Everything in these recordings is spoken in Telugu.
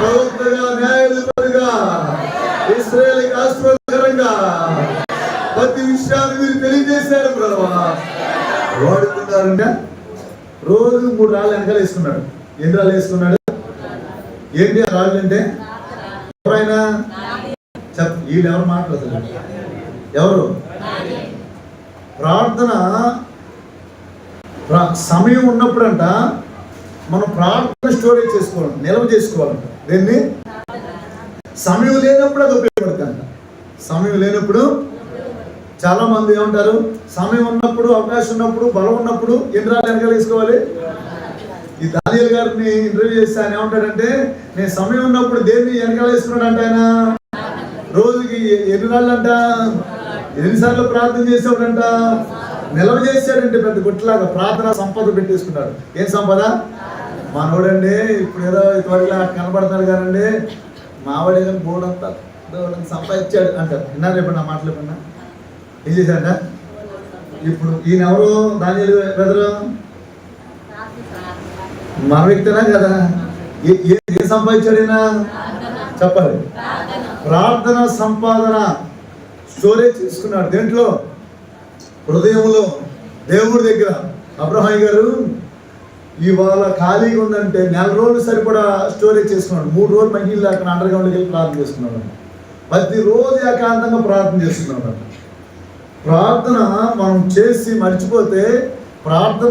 ప్రవక్తగా న్యాయాధిపతిగా ఇస్రాయేల్కి ఆశీర్వాదకరంగా ప్రతి విషయాన్ని మీరు తెలియజేశారు ప్రభా వాడుతున్నారంటే రోజు మూడు రాళ్ళు వెనకాల వేసుకున్నాడు. ఎన్ని రాళ్ళు వేసుకున్నాడు? ఏంటి ఆ రాళ్ళు అంటే? ఎవరైనా చెప్ వీళ్ళు ఎవరు మాట్లాడుతున్నారు ఎవరు? ప్రార్థన. సమయం ఉన్నప్పుడంట మనం ప్రార్థన స్టోరేజ్ చేసుకోవాలి నిల్వ చేసుకోవాలంట దేన్ని? సమయం లేనప్పుడు అది ఉపయోగపడుతుందంట సమయం లేనప్పుడు చాలా మంది ఏమంటారు? సమయం ఉన్నప్పుడు అవకాశం ఉన్నప్పుడు బలం ఉన్నప్పుడు ఇంద్రాలు రాళ్ళు వెనకాల వేసుకోవాలి? ఈ దానియల్ గారిని ఇంటర్వ్యూ చేస్తే ఆయన ఏమంటాడంటే నేను సమయం ఉన్నప్పుడు దేన్ని వెనకాల వేసుకున్నాడంట ఆయన? రోజుకి ఎన్ని రాళ్ళు అంట ఎన్నిసార్లు ప్రార్థన చేసేవాడంట? నిల్వ చేశాడంటే పెద్ద గుట్లాగా ప్రార్థన సంపద పెట్టేసుకున్నాడు. ఏం సంపద? మనోడండి ఇప్పుడు ఏదో త్వరగా కనబడతాడు కానండి మావాడే కానీ బోర్డంతా దేవుడిని సంపాదించాడు అంటారు. విన్నారు చెప్పండి నా మాటలు విన్నా ఏం చేశాడ ఇప్పుడు ఈయన ఎవరు? దాని బ్రదరు? మన వ్యక్తినా కదా? ఏ- ఏ- సంపాదించాడు ఈయన? చెప్పాలి. ప్రార్థన సంపాదన స్టోరేజ్ చేసుకున్నాడు. దేంట్లో? హృదయంలో. దేవుడి దగ్గర. అబ్రహాయి గారు ఇవాళ ఖాళీగా ఉందంటే నెల రోజులు సరిపడా స్టోరేజ్ చేసుకున్నాడు. మూడు రోజులు మహిళలు అక్కడ అండర్ గ్రౌండ్కి వెళ్ళి ప్రార్థన చేసుకున్నాడు. ప్రతిరోజు ఏకాంతంగా ప్రార్థన చేస్తున్నాడు ప్రార్థన మనం చేసి మర్చిపోతే ప్రార్థన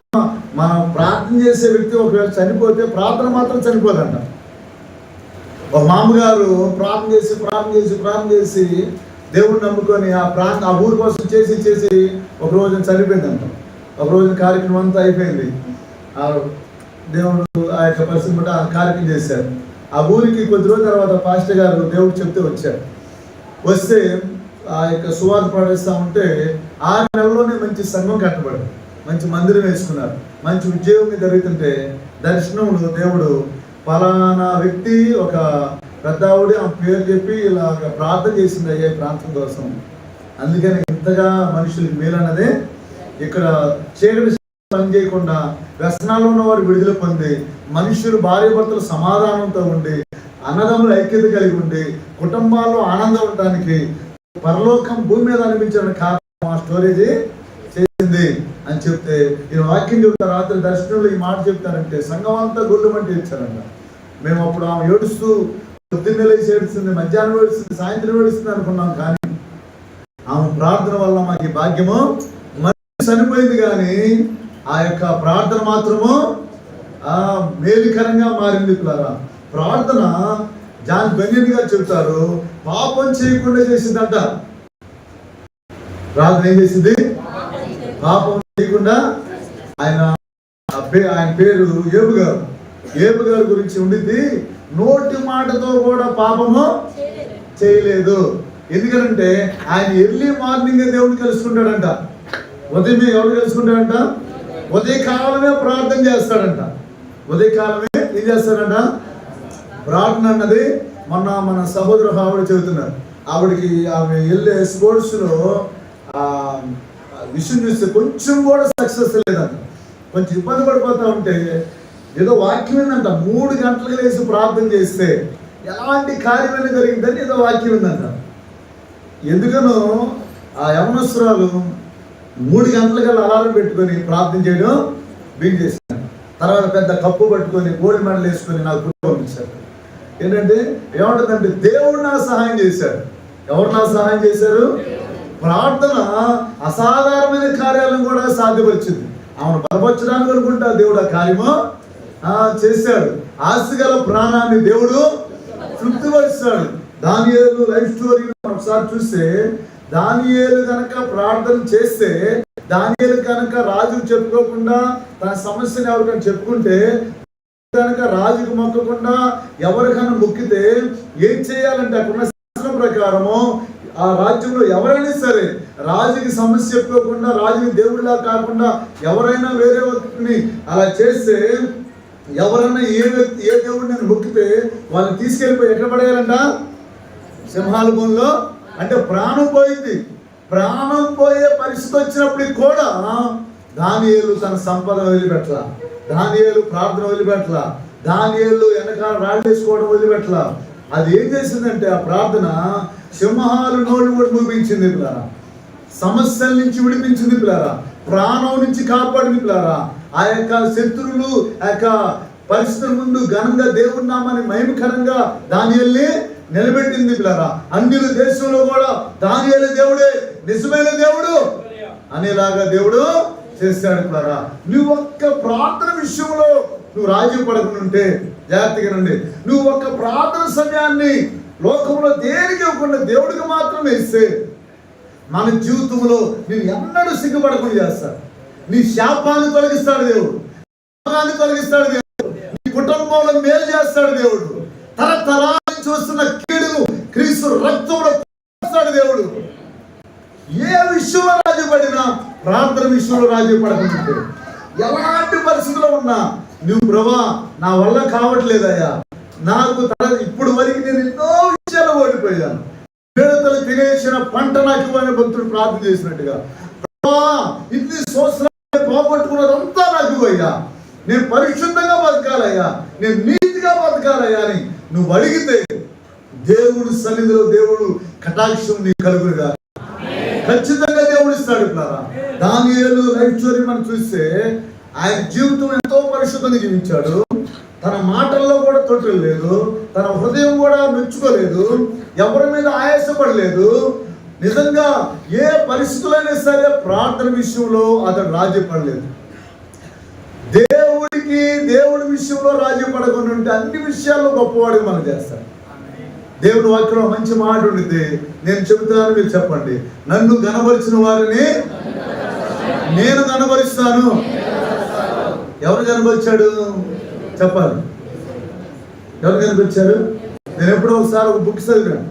మనం ప్రార్థన చేసే వ్యక్తి ఒకవేళ చనిపోతే ప్రార్థన మాత్రం చనిపోదంట. ఒక మామగారు ప్రార్థన చేసి ప్రార్థన చేసి ప్రార్థన చేసి దేవుడిని నమ్ముకొని ఆ ప్రాంత ఆ ఊరి కోసం చేసి చేసి ఒక రోజు చనిపోయిందంట. ఒక రోజు కార్యక్రమం అంతా అయిపోయింది. దేవుడు ఆ యొక్క పరిస్థితి బట్టి ఆ కార్యక్రమం చేశారు ఆ ఊరికి కొద్ది రోజుల తర్వాత పాస్టర్ గారు దేవుడు చెప్తే వచ్చారు వస్తే ఆ యొక్క సువార్త పాటిస్తూ ఉంటే ఆ నెలలోనే మంచి సంఘం కట్టబడింది. మంచి మందిరం వేసుకున్నారు. మంచి ఉద్యోగం జరుగుతుంటే దర్శనంలో దేవుడు ఫలానా వ్యక్తి ఒక పెద్ద ఆవిడ ఆ పేరు చెప్పి ఇలా ప్రార్థన చేసింది అయ్యే ప్రాంతం కోసం. అందుకని ఇంతగా మనుషులకి మేలన్నదే ఇక్కడ చీకటి పని చేయకుండా వ్యసనాలు ఉన్న వారు విడుదల పొంది మనుషులు భార్య భర్తలు సమాధానంతో ఉండి అన్నదమ్ములు ఐక్యత కలిగి ఉండి కుటుంబాల్లో ఆనందం ఉండడానికి పరలోకం భూమి మీద అనిపించిన కారణం ఆ స్టోరేజ్ చేసింది అని చెప్తే ఈ వాక్యం చెప్తారు రాత్రి దర్శనంలో ఈ మాట చెప్తారంటే సంఘం అంతా గుళ్ళు మంటి ఇచ్చారంట మేము అప్పుడు ఆమె ఏడుస్తూ పొద్దున్నే లేచి ఏడుస్తుంది మధ్యాహ్నం ఏడుస్తుంది సాయంత్రం ఏడుస్తుంది అనుకున్నాం కానీ ఆమె ప్రార్థన వల్ల మాకు ఈ భాగ్యము మనిషి చనిపోయింది కానీ ఆ యొక్క ప్రార్థన మాత్రము ఆ మేలుకరంగా మారింది పిల్లరా. ప్రార్థన జాన్ బెన్యన్ గారు చెప్తారు పాపం చేయకుండా చేసిందంట. ప్రార్థన ఏం చేసింది? పాపం చేయకుండా ఆయన ఆయన పేరు ఏబు గారు. ఏబు గారి గురించి ఉండింది నోటి మాటతో కూడా పాపము చేయలేదు. ఎందుకంటే ఆయన ఎర్లీ మార్నింగ్ దేవుడు కలుసుకుంటాడంట. ఉదయం ఎవరు కలుసుకుంటాడంట? ఉదయకాలమే ప్రార్థన చేస్తాడంట. ఉదయకాలమే ఏం చేస్తాడంట? ప్రార్థన అన్నది మొన్న మన సహోదరు ఆవిడ చెబుతున్నారు. ఆవిడకి ఆమె వెళ్ళే స్పోర్ట్స్లో విషయం చూస్తే కొంచెం కూడా సక్సెస్ లేదంట. కొంచెం ఇబ్బంది పడిపోతా ఉంటే ఏదో వాక్యం ఉందంట. మూడు గంటలకు లేచి ప్రార్థన చేస్తే ఎలాంటి కార్యమైనా జరిగిందని ఏదో వాక్యం ఉందంట. ఎందుకనో ఆ యవనస్తురాలు మూడు గంటలకల్లా అలారం పెట్టుకొని ప్రార్థన చేయడం బిగ్ చేశాను. తర్వాత పెద్ద కప్పు పట్టుకొని గోల్డ్ మెడల్ వేసుకొని నాకు గుర్తు పంపించారు. ఏంటంటే ఏమంటుందంటే దేవుడు నాకు సహాయం చేశాడు. ఎవరు నాకు సహాయం చేశారు? ప్రార్థన అసాధారణమైన కార్యాలను కూడా సాధ్యపరిచింది. ఆమెను బలపరచడానికి అనుకుంటా దేవుడు ఆ కార్యము ఆ, చేశాడు. ఆశగల ప్రాణాన్ని దేవుడు తృప్తిపరుస్తాడు దాని లైఫ్ స్టోరీ ఒకసారి చూస్తే దానియేలు కనుక ప్రార్థన చేస్తే దానియేలు కనుక రాజు చెప్పుకోకుండా తన సమస్యను ఎవరికైనా చెప్పుకుంటే కనుక రాజుకు మొక్కకుండా ఎవరికైనా మొక్కితే ఏం చేయాలంటే అక్కడున్న శాస్త్రం ప్రకారము ఆ రాజ్యంలో ఎవరైనా సరే రాజుకి సమస్య చెప్పుకోకుండా రాజుని దేవుడిలా కాకుండా ఎవరైనా వేరే వ్యక్తిని అలా చేస్తే ఎవరైనా ఏ వ్యక్తి ఏ దేవుడిని మొక్కితే వాళ్ళని తీసుకెళ్ళిపోయి ఎక్కడ పడేయాలంట? సింహాల భూమిలో? అంటే ప్రాణం పోయింది. ప్రాణం పోయే పరిస్థితి వచ్చినప్పటికి కూడా దానియేలు తన సంపద వదిలిపెట్టల. దానియేలు ప్రార్థన వదిలిపెట్టల. దానియేళ్ళు వెనకాల రాళ్ళేసుకోవడం వదిలిపెట్టలా. అది ఏం చేసిందంటే ఆ ప్రార్థన సింహాలు నోళ్ళు కూడా ముగించింది పిల్లారా. సమస్యల నుంచి విడిపించింది పిల్లారా. ప్రాణం నుంచి కాపాడింది పిల్లారా. ఆ యొక్క శత్రువులు ఆ యొక్క పరిస్థితుల ముందు ఘనంగా దేవున్నామని మహిమకరంగా దాని వెళ్ళి నిలబెట్టింది పిల్లరా. అన్ని దేశంలో కూడా దానియాల దేవుడే నిజమైన దేవుడు అనేలాగా దేవుడు చేశాడు పిల్లరా. నువ్వు ఒక్క ప్రార్థన విషయంలో నువ్వు రాజీ పడకుండా జాగ్రత్తగా నుండి నువ్వు ఒక్క ప్రార్థన సమయాన్ని లోకంలో దేనికి ఇవ్వకుండా దేవుడికి మాత్రమే ఇస్తే మన జీవితంలో నేను ఎన్నడూ సిగ్గుపడకుండా చేస్తాడు నీ శాపాన్ని తొలగిస్తాడు దేవుడు. శాపాన్ని తొలగిస్తాడు దేవుడు. నీ కుటుంబంలో మేలు చేస్తాడు దేవుడు. తరతరా చూస్తున్న కీడును క్రీస్తు రక్తంలో దేవుడు. ఏ విషయంలో రాజీ పడినా ప్రార్థన విషయంలో రాజు ఎలాంటి పరిస్థితిలో ఉన్నా నువ్వు ప్రభా నా వల్ల కావట్లేదయ్యా. నాకు తల ఇప్పుడు వరకు నేను ఎన్నో విషయాలు ఓడిపోయాను. పేదలు తినేసిన పంట నాకు ఇవ్వని భక్తుడు ప్రార్థన చేసినట్టుగా ప్రభా ఇన్ని సంవత్సరాలు పోగొట్టుకున్నదంతా నాకు ఇవ్వయ్యా. నేను పరిశుద్ధంగా బతకాలయ్యా. నేను నీతిగా బతకాలయ్యా అని నువ్వు అడిగితే దేవుడు సన్నిధిలో దేవుడు కటాక్షం నీ కలుగురుగా ఖచ్చితంగా దేవుడు ఇస్తాడు పిల్లారా. దానియేలు లైఫ్ స్టోరీ మనం చూస్తే ఆయన జీవితం ఎంతో పరిశుద్ధంగా జీవించాడు. తన మాటల్లో కూడా తొట్టలు లేదు. తన హృదయం కూడా మెచ్చుకోలేదు. ఎవరి మీద ఆయాసపడలేదు. నిజంగా ఏ పరిస్థితులైనా సరే ప్రార్థన విషయంలో అతడు రాజీ పడలేదు. దేవుడికి దేవుడి విషయంలో రాజీ పడకుండా ఉంటే అన్ని విషయాల్లో గొప్పవాడికి మనం చేస్తాడు దేవుడు వాక్యంలో మంచి మాట ఉండితే నేను చెబుతాను మీరు చెప్పండి. నన్ను గనపరిచిన వారిని నేను గనపరుస్తాను ఎవరు కనపరిచాడు చెప్పాలి. ఎవరు కనిపించారు నేను ఎప్పుడో ఒకసారి ఒక బుక్ చదివాను.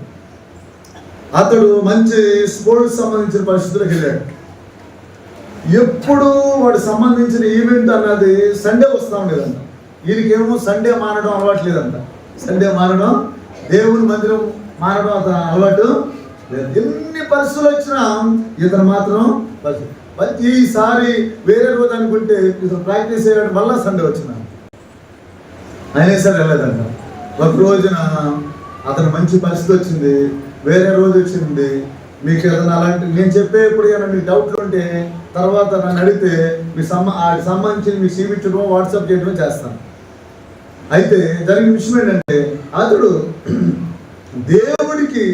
అతడు మంచి స్పోర్ట్స్ సంబంధించిన పరిస్థితులకు వెళ్ళాడు. ఎప్పుడు వాడు సంబంధించిన ఈవెంట్ అన్నది సండే వస్తా ఉండేదంట. వీరికేమో సండే మానడం అలవాటు లేదంట సండే మానడం దేవుని మందిరం మానడం అతను అలవాటు లేదు. ఎన్ని పరిస్థితులు వచ్చినా ఇతను మాత్రం ప్రతిసారి ఈసారి వేరే రోజు అనుకుంటే ఇతను ప్రాక్టీస్ చేయడం వల్ల సండే వచ్చిన అయినా సరే వెళ్ళలేదంట ఒక రోజున అతను మంచి పరిస్థితి వచ్చింది వేరే రోజు వచ్చింది. మీకు ఏదైనా అలాంటి నేను చెప్పే ఇప్పుడు ఏమైనా మీకు డౌట్లు ఉంటే తర్వాత నన్ను అడిగితే మీ సంబ ఆ సంబంధించిన మీకు చూపించడం వాట్సాప్ చేయడం చేస్తాను. అయితే జరిగిన విషయం ఏంటంటే అతడు దేవుడికి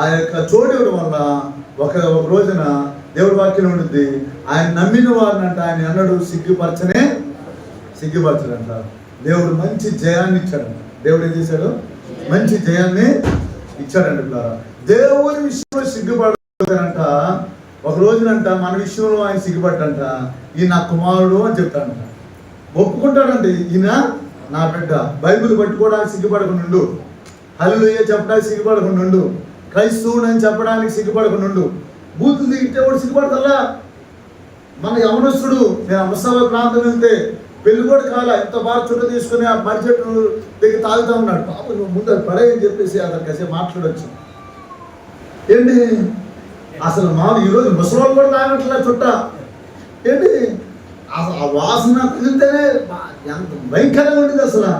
ఆ యొక్క చోటు ఇవ్వడం వల్ల ఒక ఒక రోజున దేవుడి వాక్యం ఉంటుంది ఆయన నమ్మిన వారిని అంట ఆయన అన్నాడు సిగ్గుపరచనే సిగ్గుపరచడంట. దేవుడు మంచి జయాన్ని ఇచ్చాడంట. దేవుడు ఏం చేశాడు? మంచి జయాన్ని ఇచ్చాడంట దేవుడి విషయంలో సిగ్గుపడంట ఒక రోజునంట మన విషయంలో ఆయన సిగ్గుపడ్డంట ఈయన నా కుమారుడు అని చెప్తాడంట. ఒప్పుకుంటాడండి ఈయన నా బిడ్డ. బైబిల్ పట్టుకోవడానికి సిగ్గుపడకుండా ఉండు. హల్లుయ్య చెప్పడానికి సిగ్గుపడకుండా క్రైస్తవుడు అని చెప్పడానికి సిగ్గుపడకుండా ఉండు. బూతులు దిగితే కూడా సిగ్గుపడతల్లా? మన యవనస్తుడు నేను అమసభ ప్రాంతం వెళ్తే పెళ్ళి కూడా కాల ఎంత బాగా చుట్ట తీసుకుని ఆ మర్రి చెట్టు దగ్గర తాగుతా ఉన్నాడు. పాప ముందు పడే అని చెప్పేసి అతనికి కాసేపు మాట్లాడొచ్చు. ఏంటి? అసలు మామూలు ఈరోజు ముసలోళ్ళు కూడా తాగట్లే చుట్ట. ఏంటి? అసలు ఆ వాసన కుదిరితేనే ఎంత భయంకరంగా ఉంటుంది అసలు.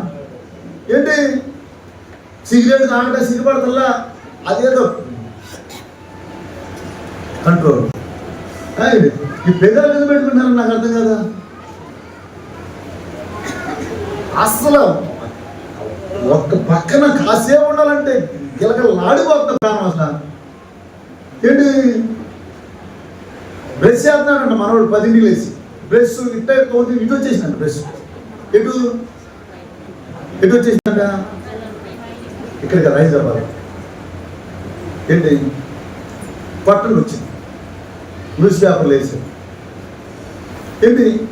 ఏంటి? సిగరెట్ తాగట సిగ్గుపడతల్లా? అదేదో కంట్రోల్ ఈ పెద్దలు ఎందుకు పెట్టుకుంటారని నాకు అర్థం కదా? అసలు ఒక్క పక్కన కాసేపు ఉండాలంటే గిలగల లాడిపోతుంది ప్రాణం అసలు. ఏంటి? బ్రష్ చేస్తున్నాడంట మనవాడు పదింటికి లేచి. బ్రష్ ఇట్ట తోటి ఇటు వచ్చేసినట్టు బ్రష్. ఎటు? ఎటు వచ్చేసినట్ట ఇక్కడికి హైదరాబాద్. ఏంటి? పట్టణం వచ్చింది. న్యూస్ పేపర్లు వేసి ఏంటి?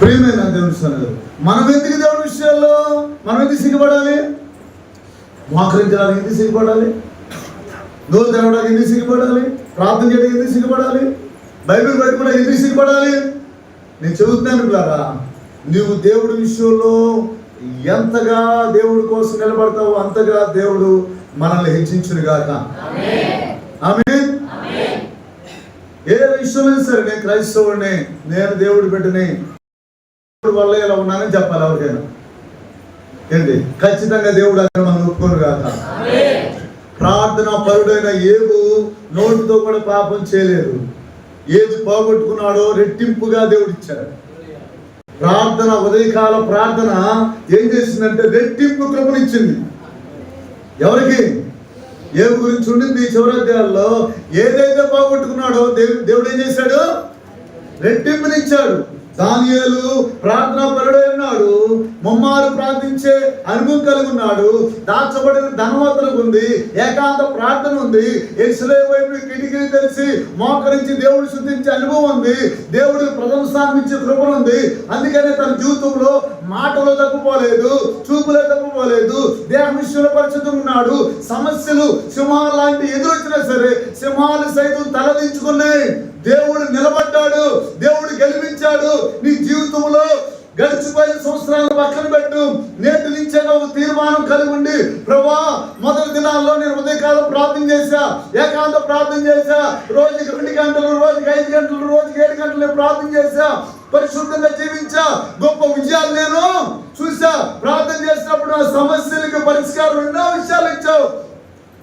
ప్రియమైన దేవుని మనం ఎందుకు దేవుడి విషయాల్లో? మనం ఎందుకు సిగ్గుపడాలి? మోకరించడానికి ఎందుకు సిగ్గుపడాలి? నోరు తెరవడానికి ఎందుకు సిగ్గుపడాలి? ప్రార్థన చేయడానికి ఎందుకు సిగ్గుపడాలి? బైబిల్ పెట్టుకోవడానికి ఎందుకు సిగ్గుపడాలి? నేను చెబుతున్నాను కదా నువ్వు దేవుడి విషయంలో ఎంతగా దేవుడి కోసం నిలబడతావో అంతగా దేవుడు మనల్ని హెచ్చించును గాక. ఆమె ఏ విషయంలో సరే నేను క్రైస్తవుడిని నేను దేవుడు బిడ్డని వల్ల ఇలా ఉన్నానని చెప్పాలి ఎవరికైనా. ఏంటి ఖచ్చితంగా దేవుడు అక్కడ మనం ఒప్పుకోను కాక ప్రార్థన పరుడైన ఏబు నోటితో కూడా పాపం చేయలేదు. ఏది పోగొట్టుకున్నాడో రెట్టింపుగా దేవుడు ఇచ్చాడు. ప్రార్థన ఉదయకాల ప్రార్థన ఏం చేసిందంటే రెట్టింపు కృపనిచ్చింది. ఎవరికి? ఏ గురించి ఉండింది చివరి ఏదైతే పోగొట్టుకున్నాడో దేవుడు దేవుడు ఏం చేశాడు? రెట్టింపునిచ్చాడు. దానియాలు ప్రార్థన పరుడైన ఉన్నాడు ముమ్మారు ప్రార్థించే అనుభవం కలిగి ఉన్నాడు దాచబడిన ధనవంతులకు ఉంది ఏకాంత ప్రార్థన ఉంది ఎసులే వైపు కిటికీలు తెలిసి మోకరించి దేవుడు శుద్ధించే అనుభవం ఉంది దేవుడికి ప్రథమ ఇచ్చే కృపణ ఉంది. అందుకనే తన జీవితంలో మాటలో తప్పుకోలేదు చూపులో తప్పుకోలేదు దేహ విషయంలో పరిశుద్ధంగా ఉన్నాడు. సమస్యలు సింహాలు లాంటి ఎదురొచ్చినా సరే సింహాలు సైతం తలదించుకున్నాయి దేవుడు నిలబడ్డాడు దేవుడు గెలిపించాడు. నీ జీవితంలో గడిచిపోయిన సంవత్సరాలు పక్కన పెట్టు. నేటి నుంచే ఒక తీర్మానం కలిగి ఉండి ప్రభా మొదటి దినాల్లో నేను ఉదయకాలం ప్రార్థన చేశా ఏకాంత ప్రార్థన చేశా రోజుకి రెండు గంటలు రోజుకి ఐదు గంటలు రోజుకి ఏడు గంటలు ప్రార్థన చేశా పరిశుద్ధంగా జీవించా గొప్ప విజయాలు నేను చూసా ప్రార్థన చేసినప్పుడు నా సమస్యలకు పరిష్కారం ఎన్నో విషయాలు ఇచ్చావు.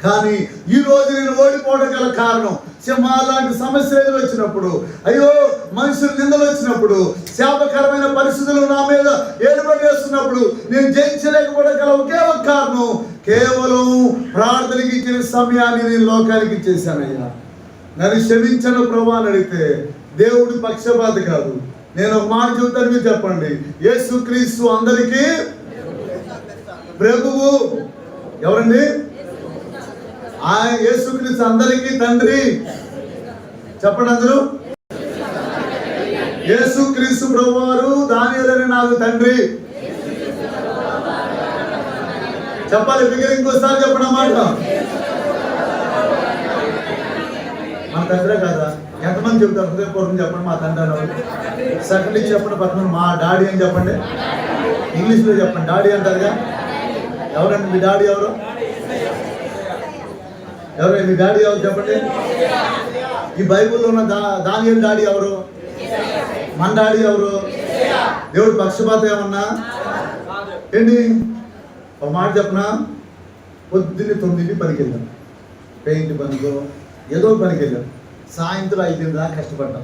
కానీ ఈ రోజు నేను ఓడిపోవడం గల కారణం సింహ లాంటి సమస్యలు ఎదురు వచ్చినప్పుడు అయ్యో మనుషులు నిందలు వచ్చినప్పుడు శాపకరమైన పరిస్థితులు నా మీద ఏర్పడి వేస్తున్నప్పుడు నేను జయించలేకపోవడం గల ఒకే ఒక కారణం కేవలం ప్రార్థనకి ఇచ్చిన సమయాన్ని నేను లోకానికి ఇచ్చేసానయ్యా నన్ను క్షమించను ప్రభా అని అడిగితే దేవుడి పక్షపాత కాదు. నేను ఒక మాట చెబుతాను మీరు చెప్పండి. యేసుక్రీస్తు అందరికీ ప్రభువు. ఎవరండి? ఆ యేసుక్రీస్తు అందరికీ తండ్రి. చెప్పండి అందరూ. యేసుక్రీస్తు ప్రభువారు దానియలని నాకు తండ్రి. చెప్పాలి దగ్గర ఇంకోసారి చెప్పడం మాట. మా తండ్రే కదా. ఎంతమంది చెప్తారు హృదయపూర్వకం చెప్పండి మా తండ్రి అని సెకండ్ ఇచ్చి చెప్పండి పక్కన మా డాడీ అని చెప్పండి. ఇంగ్లీష్లో చెప్పండి డాడీ అంటారుగా. ఎవరండి మీ డాడీ ఎవరు? ఎవరు మీ డాడీ ఎవరు చెప్పండి? ఈ బైబుల్లో ఉన్న దా దానియం డాడీ ఎవరు? మన డాడీ ఎవరు? దేవుడు పక్షపాతం ఏమన్నా? ఏంటి? ఒక మాట చెప్పనా? పొద్దున్నే తొమ్మిది పనికి వెళ్ళాం పెయింట్ పనికో ఏదో పనికి వెళ్ళాం సాయంత్రం ఐదు దాకా కష్టపడ్డాం.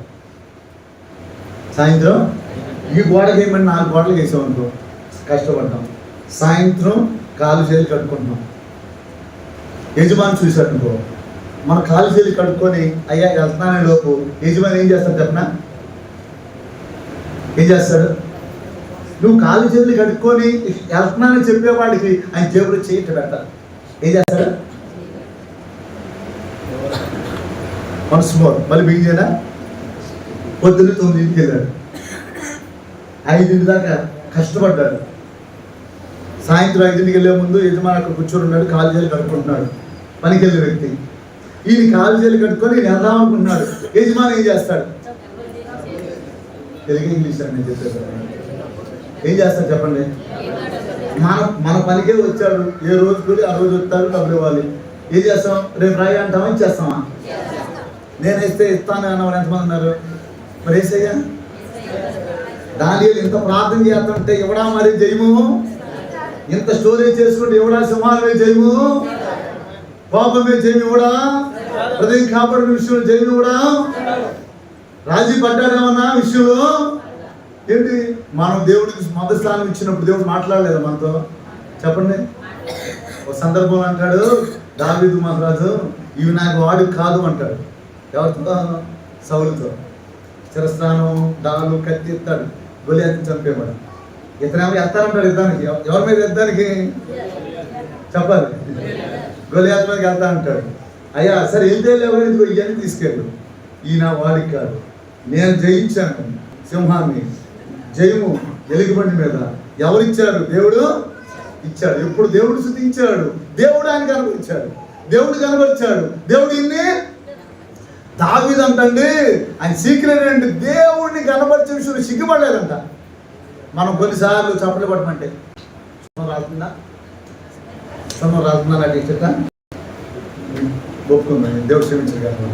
సాయంత్రం ఈ గోడకి ఏమన్నా నాలుగు గోడలు వేసాం అనుకో కష్టపడ్డాం. సాయంత్రం కాలు చేతులు కట్టుకుంటున్నాం. యజమాని చూశాడు అనుకో. మన కాలు చేతులు కట్టుకొని అయ్యా వెళ్తున్నానే లోపు. యజమాని ఏం చేస్తాడు చెప్పనా? ఏం చేస్తాడు? నువ్వు కాలు చేతులు కడుక్కొని వెళ్తున్నానని చెప్పేవాడికి ఆయన జేబులో చేయట పెడతాడు. ఏం చేస్తాడు? Once more. మళ్ళీ పొద్దున్నే పొద్దున్న తొమ్మిదింటికి వెళ్ళాడు. ఐదింటి దాకా కష్టపడ్డాడు. సాయంత్రం ఐదింటికి వెళ్ళే ముందు యజమాని అక్కడ కూర్చొని ఉన్నాడు కాలు చేతులు కడుక్కుంటున్నాడు. పనికి వెళ్ళే వ్యక్తి. ఈయన కాలు చేతులు కట్టుకొని ఈయన వెళ్దాం అనుకుంటున్నాడు. యజమాని ఏం చేస్తాడు? తెలుగు ఇంగ్లీష్ అని చెప్పేసి ఏం చేస్తాడు చెప్పండి? మన మన పనికే వచ్చాడు. ఏ రోజు కూడా ఆ రోజు వస్తాడు డబ్బులు ఇవ్వాలి. ఏం చేస్తాం? రేపు రాయి అంటామా ఇచ్చేస్తామా నేను ఇస్తే ఇస్తాను అన్నవారు ఎంతమంది ఉన్నారు? మరి ఏసయ్యా? దాని ఇంత ప్రార్థన చేస్తుంటే ఎవడా మరి జయము? ఇంత స్టోరేజ్ చేసుకుంటే ఎవడా సింహాలమే జయము? పాపమే జయమి కూడా హృదయం కాపాడిన విషయంలో జయమి కూడా రాజీ పడ్డాడేమన్నా విషయంలో? ఏంటి? మనం దేవుడికి మొదటి స్థానం ఇచ్చినప్పుడు దేవుడు మాట్లాడలేదు మనతో? చెప్పండి. ఒక సందర్భం అంటాడు దావీదు మహారాజు ఇవి నాకు వాడు కాదు అంటాడు. ఎవరితో? సౌలుతో. చిరస్నానం దాలు కత్తి ఎత్తాడు గొలియాతిని చంపేవాడు. ఇతనేమో ఎత్తారంటాడు యుద్ధానికి? ఎవ- ఎవరి మీద యుద్ధానికి? చెప్పాలి. గొలియాత్ మీదకి వెళ్తా అంటాడు అయ్యా సరే ఇల్లు ఎవరు ఎందుకు? ఇవన్నీ తీసుకెళ్ళు. ఈయన వాడికి కాదు. నేను జయించాను సింహాన్ని. జయము ఎలుగుబండి మీద. ఎవరిచ్చారు దేవుడు ఇచ్చాడు. ఎప్పుడు దేవుడు శుద్ధించాడు దేవుడు ఆయన కనబరిచాడు. దేవుడు కనబరిచాడు. దేవుడు ఇన్ని? దావిదంటండి ఆయన సీక్రెట్ అంటే దేవుడిని కనబరిచే విషయంలో సిగ్గుపడలేదంట. మనం కొన్నిసార్లు చప్పట్లు పట్టమంటే సుమం రాస్తుందా సుమం రాస్తుందా నా టీచర్ట ఒప్పుకుందండి దేవుడు క్షమించారు కదా.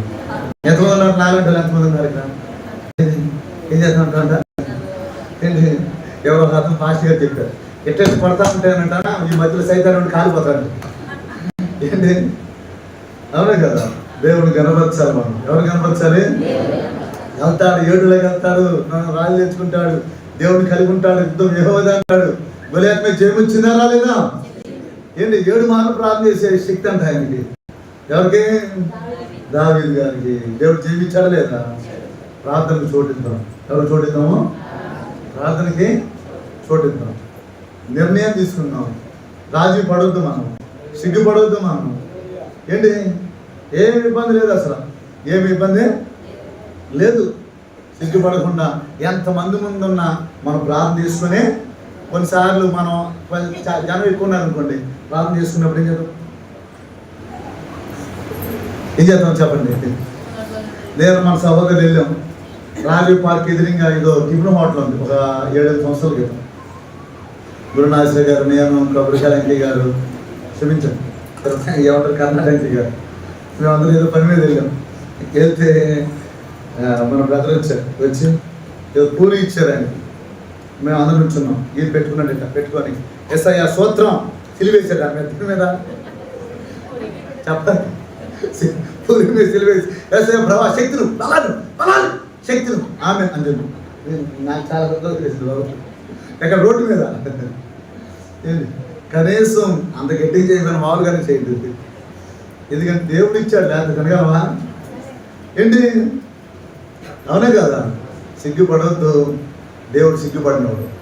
ఎంతమంది ఉన్నారు? నాలుగు ఎంతమంది ఉన్నారు ఇక్కడ? ఏం చేస్తామంట ఎవరో ఒక అతను ఫాస్ట్గా చెప్పారు. ఎట్లా పడతా ఉంటానంట ఈ మధ్యలో సైతాన్ని ఉండి కాలిపోతాడు ఏంటి అవునే కదా? దేవుని కనపరచాలి మనం. ఎవరు కనపరచాలి వెళ్తాడు ఏడులోకి వెళ్తాడు. రాళ్ళు తెచ్చుకుంటాడు. దేవుడు కలిగి ఉంటాడు యుద్ధం యెహోవా అంటాడు. మీద జయమొచ్చిందా రాలేదా? ఏంటి ఏడు మార్లు ప్రార్థన చేసే శక్తి అంట ఆయనకి. ఎవరికి? దావీదు గారికి. దేవుడు జీవించాడా లేదా? ప్రార్థనకు చోటిద్దాం. ఎవరు చోటిద్దాము? ప్రార్థనకి చోటిద్దాం. నిర్ణయం తీసుకున్నాం రాజీ పడవద్దు మనం. సిగ్గుపడవద్దు మనం. ఏంటి? ఏమి ఇబ్బంది లేదు అసలు. ఏమి ఇబ్బంది? లేదు. సిగ్గుపడకుండా ఎంతమంది ముందు ఉన్నా మనం ప్రార్థన చేసుకుని కొన్నిసార్లు మనం జనం ఎక్కువ ఉన్నారు అనుకోండి ప్రార్థన చేసుకున్నప్పుడు ఏం చేద్దాం? ఏం చేద్దాం చెప్పండి? నేను మన సహోదరులు వెళ్ళాం. రాజీవ్ పార్క్ ఎదురుగా ఏదో టిఫిన్ హోటల్ ఉంది ఒక ఏడేడు సంవత్సరాల క్రితం గురునాశ్రీ గారు నేను కబుర్శాలంకి గారు క్షమించండి. తర్వాత ఏమంటారు? కర్ణాటక గారు. మేమందరం ఏదో పని మీద వెళ్ళాం. వెళ్తే మన బ్రదర్ వచ్చారు. వచ్చి ఏదో పూరి ఇచ్చారు ఆయన. మేము అందరం నుంచున్నాం ఈయన పెట్టుకున్నాడు ఇట్లా పెట్టుకొని. ఎస్ఐ ఆ సూత్రం సిలివేశాడు ఆ మెత్త మీద? చెప్పాలి పూరి మీద సిలివేసి. ఎస్ఐ ప్రభా శక్తులు బలాలు బలాలు శక్తులు. ఆమె అని చెప్పి నాకు చాలా సంతోషం వేసింది బాబు. ఎక్కడ? రోడ్డు మీద. కనీసం అంత గట్టిగా చేయమని మామూలుగానే చేయండి ఎందుకంటే దేవుడు ఇచ్చాడు లేకపోతే కనగలవా? ఏంటి? అవునే కదా? సిగ్గుపడవద్దు దేవుడు సిగ్గుపడినవాడు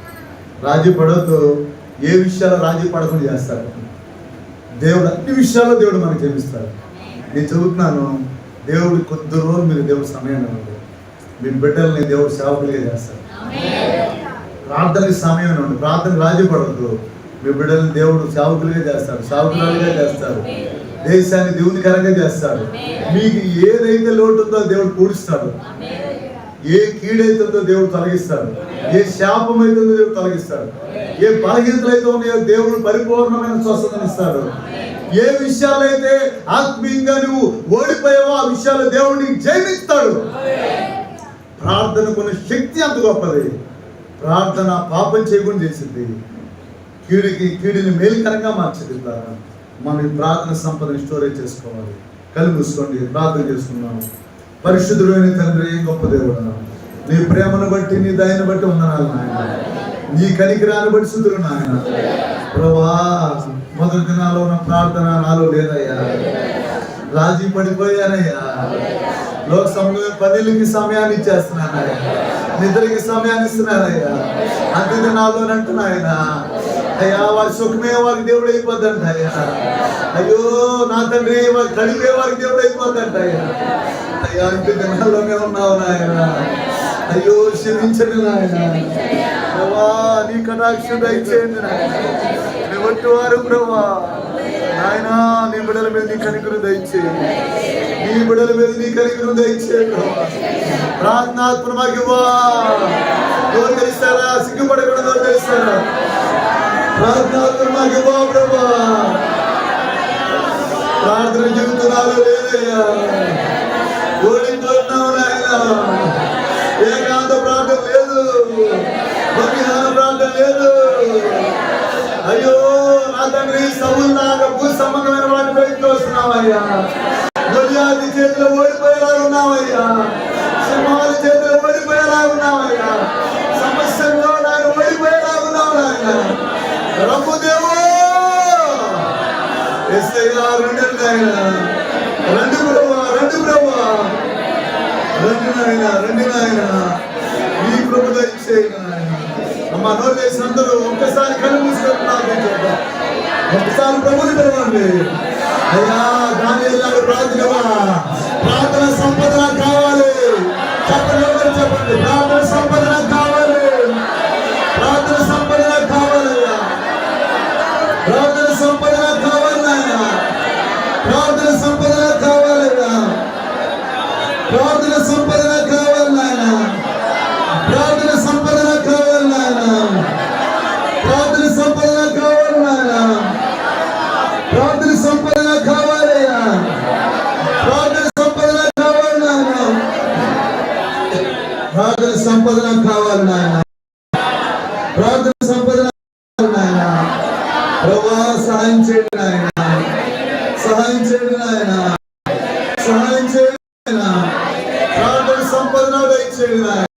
రాజీ పడవద్దు ఏ విషయాలు రాజీ పడకుండా చేస్తాడు? దేవుడు అన్ని విషయాల్లో దేవుడు మనకు చేపిస్తాడు నేను చదువుతున్నాను. దేవుడు కొద్ది రోజులు మీరు దేవుడు సమయం ఉండదు మీ బిడ్డల్ని దేవుడు సేవకులుగా చేస్తాడు. ప్రార్థనకి సమయం ఇవ్వండి. ప్రార్థన రాజీ పడవద్దు మీ బిడ్డల్ని దేవుడు సేవకులుగా చేస్తాడు. సేవకులుగా చేస్తాడు. దేశాన్ని దేవునికరంగా చేస్తాడు. మీకు ఏదైతే లోటు ఉందో దేవుడు పూడిస్తాడు ఏ కీడైతుందో దేవుడు తొలగిస్తాడు. ఏ శాపం అవుతుందో దేవుడు తొలగిస్తాడు. ఏ బలహీనతలైతే ఉన్నాయో దేవుడు పరిపూర్ణమైన స్వస్థతనిస్తాడు ఏ విషయాలైతే ఆత్మీయంగా నువ్వు ఓడిపోయావో ఆ విషయాలు దేవుడిని జయమిస్తాడు. ప్రార్థనకున్న శక్తి అంత గొప్పది. ప్రార్థన పాపం చేయకుండా చేసింది. కీడికి కీడిని మేలుకరంగా మార్చింది ద్వారా మనం ప్రార్థన సంపదని స్టోరేజ్ చేసుకోవాలి. కలిపి చూసుకోండి. ప్రార్థన చేసుకున్నాము పరిశుద్ధుడైన తండ్రి గొప్ప దేవుడు. నీ ప్రేమను బట్టి నీ దయను బట్టి వందనాలు నాయన. నీ కనికిరాన్ని బట్టి శుద్ధుడు నాయన. ప్రభా మొదటి దినాల్లో ఉన్న ప్రార్థన నాలో లేదయ్యా. రాజీ పడిపోయానయ్యా. లోక సమయంలో పనులకి సమయాన్ని ఇచ్చేస్తున్నానయ్యా. నిద్రకి సమయాన్ని ఇస్తున్నానయ్యా. అంత్య దినాల్లో అంటున్నాయన అయ్యా వారి సుఖమే వారికి దేవుడు అయిపోద్దంట అయ్యా అయ్యో నా తండ్రి వారి కడిపే వారికి దేవుడు అయిపోద్దంట అయ్యా అయ్యా అంత్య దినాల్లోనే ఉన్నావు నాయన. అయ్యో క్షమించండి నాయన. ప్రభా నీ కటాక్షం దయచేయండి నాయన. నీ వారు ప్రభా. నాయన నీ బిడల మీద నీ కనికరు దయచేయండి. నీ బిడల మీద నీ కనికరు దయచేయండి ప్రభా. ప్రార్థనాత్మ మాకు ఇవ్వా. ఎవరు తెలుస్తారా సిగ్గుపడకూడదు ఎవరు తెలుస్తారా ప్రార్థనాత్మ మాకు ఇవ్వా ప్రార్థన జీవితాలు లేదయ్యా. ఓడిపోతున్నావు నాయన. ఏకాంత ప్రార్థన లేదు. భక్తిహాన ప్రార్థన లేదు. అయ్యో నా తండ్రి సముల్లాగా భూ సంబంధమైన వాటి ప్రయత్నం వస్తున్నావయ్యా గొలియాది చేతిలో ఓడిపోయేలా ఉన్నావయ్యా సింహాల చేతిలో ఓడిపోయేలా ఉన్నావయ్యా సమస్యల్లో నాకు ఓడిపోయేలా ఉన్నావు నాయన రమ్ము దేవో ఎస్ఐగా రెండు నాయన రండి ప్రభా రండి ప్రభా. రండి నాయన రండి నాయన. నీ కృప దయచేయన అమ్మ నోరు చేసినందరూ ఒక్కసారి కళ్ళు మూసుకొని ప్రార్థన ఒక్కసారి ప్రభుని అయ్యా దాని వెళ్ళాడు ప్రార్థనవా ప్రభా సహాయం చేయండి ఆయన సహాయం చేయండి ఆయన సహాయం చేయండి ఆయన ప్రార్థన సంపదన దయచేయండి